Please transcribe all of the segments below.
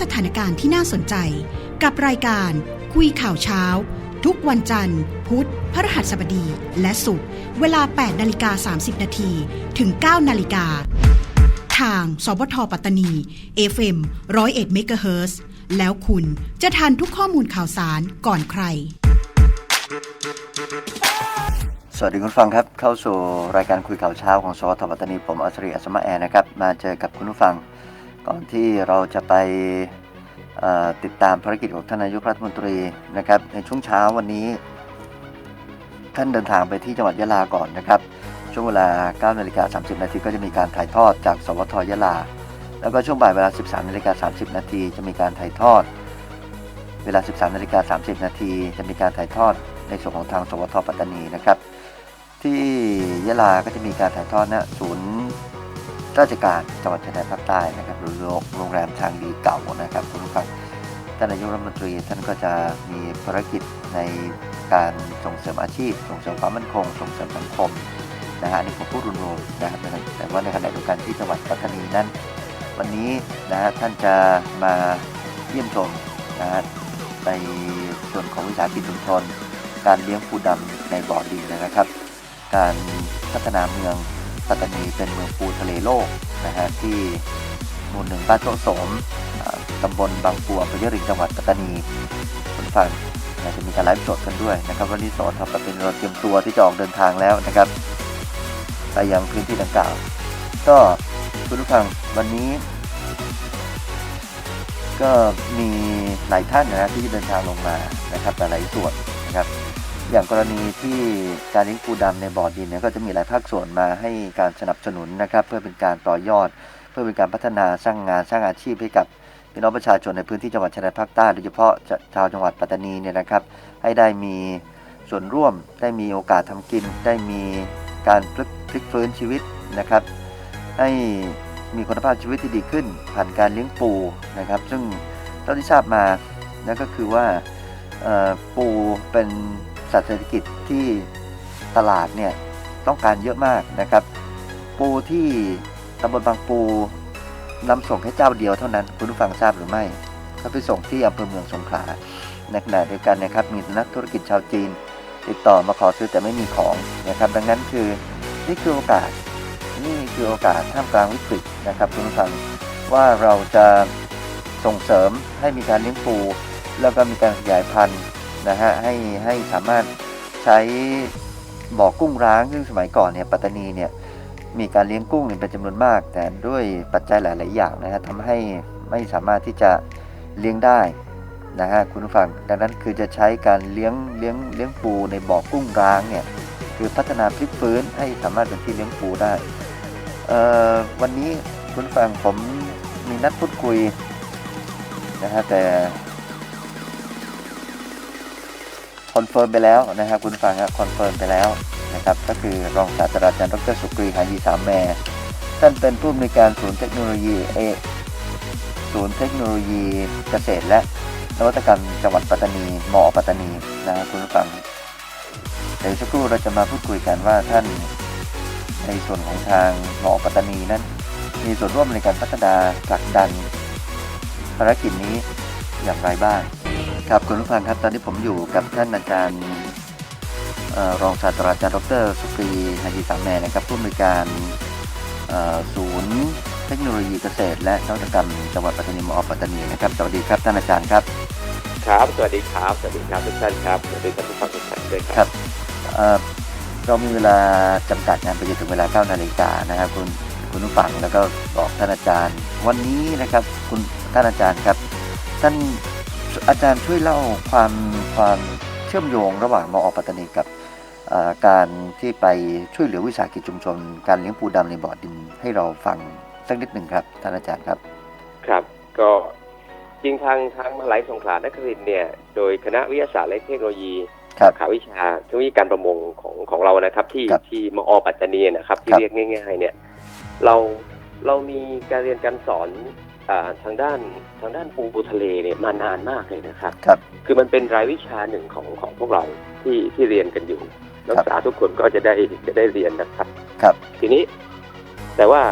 สถานการณ์ที่น่าสนใจ กับรายการคุยข่าวเช้า ทุกวันจันทร์ พุธพฤหัสบดี และศุกร์เวลา 8 นาฬิกา 30 นาทีถึง 9 นาฬิกา ทางสบทปัตตานี FM 101 MHz แล้วคุณจะทันทุกข้อมูลข่าวสารก่อนใคร สวัสดีคุณฟังครับ เข้าสู่รายการคุยข่าวเช้าของสวทปัตตานีผมอัศรีอัศมาแอร์นะครับ มาเจอกับคุณผู้ฟัง ก่อนที่เราจะไปติดตามภารกิจของท่านนายกรัฐมนตรีนะครับในช่วงเช้าวันนี้ ท่านเดินทางไปที่จังหวัดยะลาก่อนนะครับ ช่วงเวลา9นาฬิกา30 นาทีก็จะมีการถ่ายทอดจากสวทยะลา แล้วก็ช่วงบ่ายเวลา 13นาฬิกา30 นาทีจะมีการถ่ายทอด เวลา 13นาฬิกา30 นาทีจะมีการถ่ายทอดในส่วนของทางสวทปัตตานีนะครับ ที่ยะลาก็จะมีการถ่ายทอดณศูนย์ ราชการจังหวัดชายแดนภาคใต้นะครับหรือโรงแรมทางดีเก่านะครับคุณผู้ฟังท่านนายกรัฐมนตรีท่านก็จะมีภารกิจในการส่งเสริมอาชีพ ส่งเสริมความมั่นคง ส่งเสริมสังคมนะฮะอันนี่ผมพูดรวมๆนะครับแต่ว่าในขณะเดียวกันที่จังหวัดปัตตานีนั้น วันนี้นะฮะท่านจะมาเยี่ยมชมนะฮะในส่วนของวิสาหกิจชุมชน การเลี้ยงปูดำในบ่อดินนะครับ การพัฒนาเมือง ปัตตานีเป็นเมืองปูทะเลโลกนะฮะที่หมู่หนึ่งบ้านโตสมตำบลบางปูอำเภอยะริงจังหวัดปัตตานีคุณฟังนะจะมีการไลฟ์สดกันด้วยนะครับ วันนี้สอนทับเป็นเราเตรียมตัวที่จะออกเดินทางแล้วนะครับไปยังพื้นที่ดังกล่าว ก็คุณผู้ฟังวันนี้ ก็มีหลายท่านนะฮะที่เดินทางลงมานะครับแต่หลายส่วนนะครับ อย่างกรณีที่การเลี้ยงปูดำในบ่อดินเนี่ยก็จะมีหลายภาคส่วนมาให้การสนับสนุนนะครับ เพื่อเป็นการต่อยอด เพื่อเป็นการพัฒนาสร้างงานสร้างอาชีพให้กับพี่น้องประชาชนในพื้นที่จังหวัดชายแดนภาคใต้โดยเฉพาะชาวจังหวัดปัตตานีเนี่ยนะครับ ให้ได้มีส่วนร่วมได้มีโอกาสทำกิน ได้มีการพลิกพลิกฟื้นชีวิตนะครับ ให้มีคุณภาพชีวิตที่ดีขึ้น ผ่านการเลี้ยงปูนะครับ ซึ่งเท่าที่ทราบมานั่นก็คือว่าปูเป็น สัตว์เศรษฐกิจที่ตลาดเนี่ยต้องการเยอะมากนะครับ ปูที่ตำบลบางปูนำส่งแค่เจ้าเดียวเท่านั้น คุณผู้ฟังทราบหรือไม่เขาไปส่งที่อำเภอเมืองสงขลาในขณะเดียวกันนะครับมีนักธุรกิจชาวจีน ติดต่อมาขอซื้อแต่ไม่มีของนะครับดังนั้นคือนี่คือโอกาสนี่คือโอกาสท่ามกลางวิกฤตนะครับคุณผู้ฟังว่าเราจะส่งเสริมให้มีการเลี้ยงปู แล้วก็มีการขยายพันธุ์ นะฮะให้ให้สามารถใช้บ่อกุ้งร้างซึ่งสมัยก่อนเนี่ยปัตตานีเนี่ยมีการเลี้ยงกุ้งเป็นจำนวนมาก แต่ด้วยปัจจัยหลาย ๆ อย่างนะฮะทำให้ไม่สามารถที่จะเลี้ยงได้นะฮะคุณผู้ฟังดังนั้นคือจะใช้การเลี้ยงเลี้ยงเลี้ยงปูในบ่อกุ้งร้างเนี่ยคือพัฒนาพลิกฟื้นให้สามารถเป็นที่เลี้ยงปูได้วันนี้คุณผู้ฟังผมมีนัดพูดคุยนะฮะแต่ อนเฟิร์มไปแล้วนะครับคุณฟังครับคอนเฟิร์มไปแล้วนะครับก็คือรองศาสตราจารย์ดรสุกรีหายีสามแม่ท่านเป็นผู้อำนวยการศูนย์เทคโนโลยีเอศูนย์เทคโนโลยีเกษตร และนวัตกรรมจังหวัดปัตตานีมอปัตตานีนะครับคุณฟังเดี๋ยวสักครู่เราจะมาพูดคุยกันว่าท่านในส่วนของทางหมอปัตตานีนั้น มีส่วนร่วมในการพัฒนาผลักดันภารกิจนี้อย่างไรบ้าง ครับคุณผู้ฟังครับตอนนี้ผมอยู่กับท่านอาจารย์เอ่อรองศาสตราจารย์ดรสุกรีฮายีสามแมนะครับผู้อำนวยการเอ่อศูนย์เทคโนโลยีเกษตร และนวัตกรรมจังหวัดปัตตานีมอปัตตานีนะครับสวัสดีครับท่านอาจารย์ครับ ครับ สวัสดีครับสวัสดีครับทุกท่านครับสวัสดีท่านผู้ฟังทุกท่านด้วยคครัรับบเอ่อเรามีเวลาจำกัดงานไปจนถึงเวลา9นาฬิกานะครับคุณคุณผู้ฟังแล้วก็บอกท่านอาจารย์ วันนี้นะครับคุณท่านอาจารย์ครับท่าน อาจารย์ช่วยเล่าความความเชื่อมโยงระหว่างมอปัตตานีกับเอ่อการที่ไปช่วยเหลือวิสาหกิจชุมชน การเลี้ยงปูดำในบ่อดินให้เราฟังสักนิดหนึ่งครับท่านอาจารย์ครับครับ ก็จริงทางทางมหาลัยสงขลานครินทร์เนี่ย โดยคณะวิทยาศาสตร์และเทคโนโลยีครับสาขาวิชาเทคโนโลยีการประมงของของเรานะครับ ที่ครับที่มอปัตตานีนะครับ ที่ครับเรียกง่าย ๆ เนี่ย เราเรามีการเรียนการสอนอ่า ทางด้านทางด้านปูปูทะเลเนี่ยมานานมากเลยนะครับ ครับ คือมันเป็นรายวิชาหนึ่งของของพวกเราที่ที่เรียนกันอยู่นักศึกษาทุกคนก็จะได้จะได้เรียนนะครับ ครับ ทีนี้แต่ว่า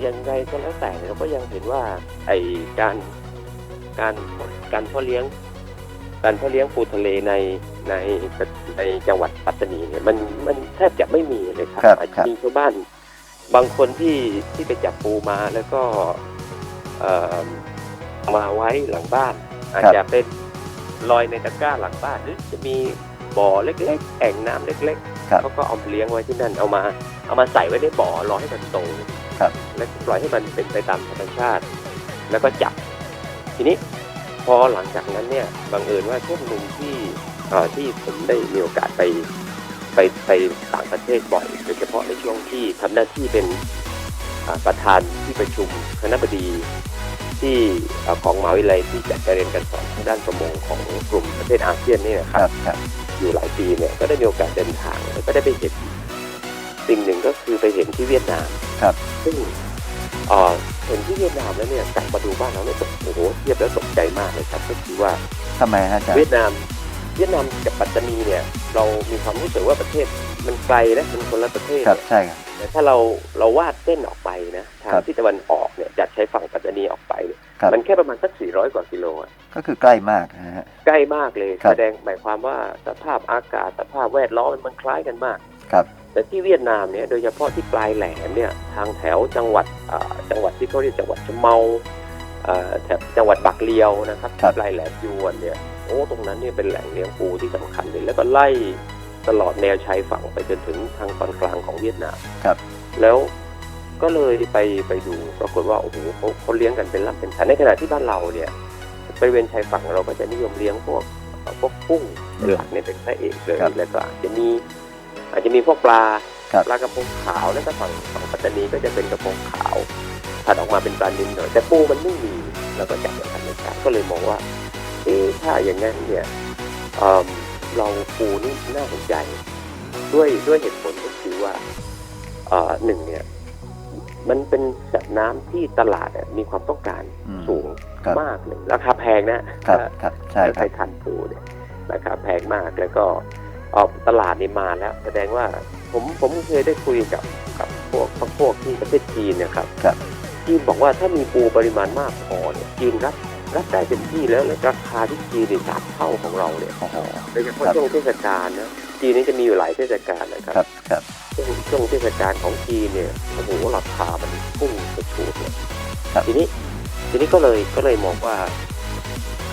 อย่างไรก็แล้วแต่เนี่ยเราก็ยังเห็นว่าไอการการการเพาะเลี้ยง การเพาะเลี้ยงปูทะเลในในในจังหวัดปัตตานีเนี่ยมันมันแทบจะไม่มีเลยครับครับอาจครัจะบมีชาวบ้าน บางคนที่ที่ไปจับปูมาแล้วก็เอ่อ มาไว้หลังบ้าน อาจจะเป็นลอยในตะกร้าหลังบ้านหรือจะมีบ่อเล็กๆแอ่งน้ำเล็กครับๆเขาก็เอามาเลี้ยงไว้ที่นั่นเอามา เอามาใส่ไว้ในบ่อรอให้มันโตครับแล้วปล่อยให้มันเป็นไปตามธรรมชาติ แล้วก็จับ ทีนี้พอหลังจากนั้นเนี่ยบังเอิญว่าช่วงหนึ่งที่เอ่อที่ผมได้มีโอกาสไปไปไปต่างประเทศบ่อยโดยเฉพาะในช่วงที่ทำหน้าที่เป็นอ่า ประธานที่ประชุมคณะบดีที่เอ่อของมหาวิทยาลัยที่จัดการเรียนการสอนทางด้านประมงของกลุ่มประเทศอาเซียนนี่นะคครับรับครับอยู่หลายปีเนี่ยก็ได้มีโอกาสเดินทางแล้วก็ได้ไปเห็นสิ่งหนึ่งก็คือไปเห็นที่เวียดนามครับ ซึ่งเอ่อเห็นที่เวียดนามแล้วเนี่ยกลับมาดูบ้านเราเนี่ยโอ้โหเทียบแล้วตกใจมากเลยครับก็คือว่าทำไมฮะอาจารย์เวียดนามเวียดนามกับปัตตานีเนี่ย เรามีความรู้สึกว่าประเทศมันไกลนะมันคนละประเทศครับเนี่ยใช่ครับ แต่ถ้าเราเราวาดเส้นออกไปนะทางครับที่ตะวันออกเนี่ยจากใช้ฝั่งปัตตานีออกไปเนี่ยครับมันแค่ประมาณสัก 400 กว่ากิโลอะก็คือใกล้มากนะฮะ ใกล้มากเลยครับ แสดงหมายความว่าสภาพอากาศสภาพแวดล้อมมันคล้ายกันมาก ครับ แต่ที่เวียดนามเนี่ยโดยเฉพาะที่ปลายแหลมเนี่ยทางแถวจังหวัดอ่าจังหวัดที่เขาเรียกจังหวัดชะเมาอ่าแถบจังหวัดบักเลียวนะครับครับ ที่ปลายแหลมยวนเนี่ยโอ้ตรงนั้นเนี่ยเป็นแหล่งเลี้ยงปูที่สำคัญเลยแล้วก็ไล่ ตลอดแนวชายฝั่งไปจนถึงทางตอนกลางของเวียดนามครับ แล้วก็เลยไปไปดูปรากฏว่าโอ้โหเขาเขาเลี้ยงกันเป็นลำเป็นสันในขณะที่บ้านเราเนี่ยบริเวณชายฝั่งเราก็จะนิยมเลี้ยงพวกพวกกุ้งเป็นหลักเนี่ยเป็นพระเอกเลยครับแล้วก็อาจจะมี อาจจะมีพวกปลาครับปลากระพงขาวแล้วก็ฝั่งฝั่งปัตตานีก็จะเป็นกระพงขาวถัดออกมาเป็นปลานิลหน่อยแต่ปูมันไม่มีแล้วก็จับอย่างธรรมชาติก็เลยมองว่าเอ๊ะถ้าอย่างนั้นเนี่ย เอิ่มเราปูนี่น่าสนใจ ด้วยด้วยเหตุผลก็คือว่าเอ่อหนึ่งเนี่ย มันเป็นสัตว์น้ำที่ตลาดอะมีความต้องการอืมสูงครับมากเลยราคาแพงนะครับครับใช่คใครัรบทานปูเนี่ยราคาแพงมากแล้วก็ออกตลาดนี่มาแล้ว แสดงว่าผมผมเคยได้คุยกับกับพวกพวกพวกที่ประเทศจีนเนะครับครับจีนบอกว่าถ้ามีปูปริมาณมากพอเนี่ยจีนรับ รับได้เต็มที่แล้วและราคาที่จีนเนี่ยสามเท่าของเราเนี่ยโอ้โหโดยเฉพาะครับช่วงเทศกาลนะจีนนี่จะมีอยู่หลายเทศกาลนะครับครับครับ ช่วงช่วงเทศกาลของจีนเนี่ยโอ้โหราคามันพุ่งกระฉูดเลยครับ ทีนี้ ทีนี้ก็เลยก็เลยมองว่า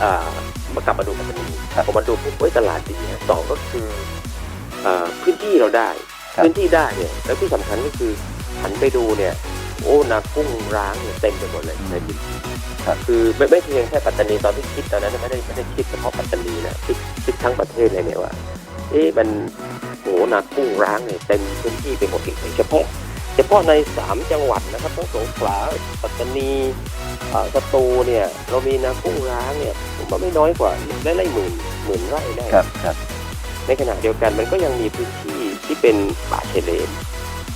อ่ามากลับมาดูปัตตานีครับพอมาดูปุ๊บเฮ้ยตลาดดีนะสองก็คืออ่าพื้นที่เราได้ ครับพื้นที่ได้เนี่ยแล้วที่สำคัญก็คือหันไปดูเนี่ย โอ้นากุ้งร้างเนี่ยเต็มไปหมดเลยในพื้นที่ครับคือไม่ไม่เพียงแค่ปัตตานีตอนที่คิดตอนนั้นไม่ได้ไม่ได้คิดเฉพาะปัตตานีนะคิดคิดทั้งประเทศเลยเนี่ยว่าเอ๊ะมันโหนากุ้งร้างเนี่ยเต็มพื้นที่ไปหมดเลยเฉพาะเฉพาะในสามจังหวัดนะครับทั้งสงขลาปัตตานีเอ่อสตูลเนี่ยเรามีนากุ้งร้างเนี่ยผมว่าไม่น้อยกว่าไร่ไร่หมื่นหมื่นไร่ได้ครับครับ ในขณะเดียวกันมันก็ยังมีพื้นที่ที่เป็นป่าชายเลน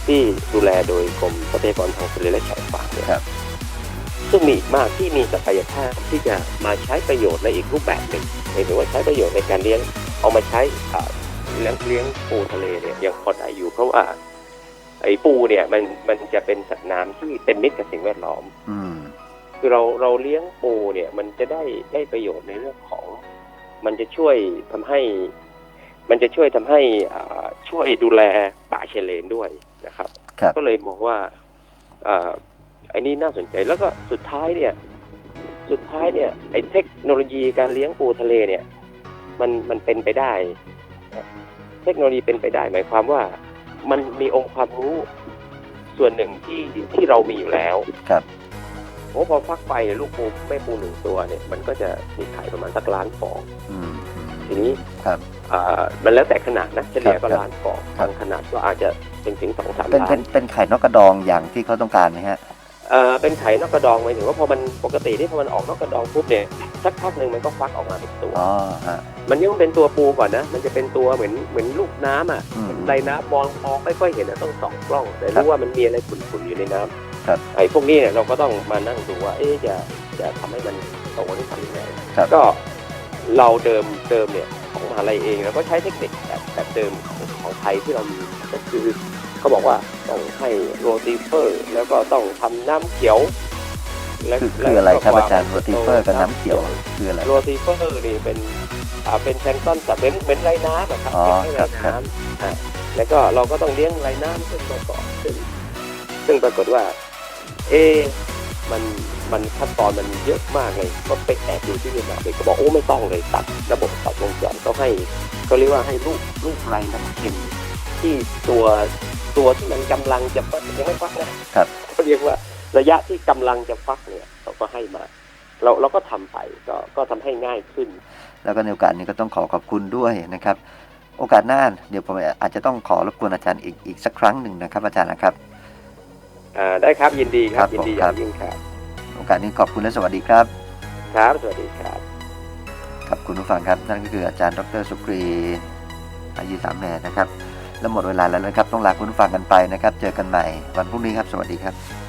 ที่ดูแลโดยกรมทรัพยากรทางทะเลและชายฝั่งเนี่ยครับ ซึ่งมีอีกมากที่มีศักยภาพที่จะมาใช้ประโยชน์ในอีกรูปแบบหนึ่งหมายถึงว่าใช้ประโยชน์ในการเลี้ยงเอามาใช้อ่าเลี้ยงเลี้ยงปูทะเลเนี่ยยังพอได้อยู่เพราะว่าไอ้ปูเนี่ยมันมันจะเป็นสัตว์น้ำที่เป็นมิตรกับสิ่งแวดล้อม อืมคือเราเราเลี้ยงปูเนี่ยมันจะได้ได้ประโยชน์ในเรื่องของ มันจะช่วยทำให้ มันจะช่วยทำให้อ่าช่วยดูแลป่าชายเลนด้วย นะครับ ครับ ก็เลยมองว่าอ่าไอ้นี่น่าสนใจแล้วก็สุดท้ายเนี่ย สุดท้ายเนี่ยไอ้เทคโนโลยีการเลี้ยงปูทะเลเนี่ย มันมันเป็นไปได้ เทคโนโลยีเป็นไปได้ หมายความว่า มันมีองค์ความรู้ส่วนหนึ่งที่ที่เรามีอยู่แล้วครับโอ้พอฟักไปเนี่ยลูกปูแม่ปูหนึ่งตัวเนี่ย มันก็จะมีไข่ประมาณสักล้านฟองอืม ทีนี้ครับ อ่ามันแล้วแต่ขนาดนะเฉลี่ยก็ครับล้านฟองครับ บางขนาดก็อาจจะ เป็นถึงสองสามเป็นล้าเป็นนเป็นไข่นกกระดองอย่างที่เขาต้องการไหมฮะ เอ่อเป็นไข่นอกกระดองหมายถึงว่าพอมันปกติที่พอมันออกนอกกระดองปุ๊บเนี่ยสักพักหนึ่งมันก็ฟักออกมาเป็นตัว อ๋อฮะ มันยังเป็นตัวปูก่อนนะ มันจะเป็นตัวเหมือนเหมือนลูกน้ำอะอืมในน้ำมองมองไม่ค่อยเห็นนะต้องส่องกล้อง แต่ครับรู้ว่ามันมีอะไรขุ่นๆอยู่ในน้ำครับ ไอ้พวกนี้เนี่ยเราก็ต้องมานั่งดูว่า เอ๊ะจะจะทำให้มันโตได้ทำยังไง ครับ ก็เราเดิมเดิมเนี่ยของมหาลัยเองเราก็ใช้เทคนิคแบบแบบเดิมของของไทยที่เรามีก็คือ เขาบอกว่าต้องให้โรตีเฟอร์ แล้วก็ต้องทำน้ำเขียวและคือและคืออะไรครับก็อาจารย์โรตีเฟอร์กับน้ำเขียวครับคืออะไรโรตีเฟอร์นี่เป็นอ่าเป็นแพลงก์ต้นแต่เป็นเหมือนไรน้ำอะครับอ๋อเป็นครัไรบครับน้ำอ่าแล้วก็เราก็ต้องเลี้ยงไรน้ำขึ้นมาก่อนซึ่งซึ่งปรากฏว่า เอะมันมันขั้นตอนมันเยอะมากเลย ก็ไปแอบดูที่เวียดนามเลยก็บอกโอ้ไม่ต้องเลยตัดระบบตัดวงจรเขาให้เขาเรียกว่าให้ลูกลูกไรน้ำเค็มที่ตัว ตัวที่มันกำลังจะฟักยังไม่ฟักนะครับเขาเรียกว่าระยะที่กำลังจะฟักเนี่ยเขาก็ให้มา เราเราก็ทำไปก็ก็ทำให้ง่ายขึ้น แล้วก็ในโอกาสนี้ก็ต้องขอขอบคุณด้วยนะครับ โอกาสหน้าเดี๋ยวผมอาจจะต้องขอรบกวนอาจารย์อีกอีกสักครั้งหนึ่งนะครับ อาจารย์นะครับอ่าได้ครับยินดีคครัรับบยินดีผมอครัย่าบงยิ่งครับโอกาสนี้ขอบคุณและสวัสดีครับ ครับสวัสดีครับครับคุณผู้ฟังครับนั่นก็คืออาจารย์ดรสุกรีอายุสามแม่นะครับ และหมดเวลาแล้วนะครับ ต้องลาคุณผู้ฟังกันไปนะครับ เจอกันใหม่วันพรุ่งนี้ครับ สวัสดีครับ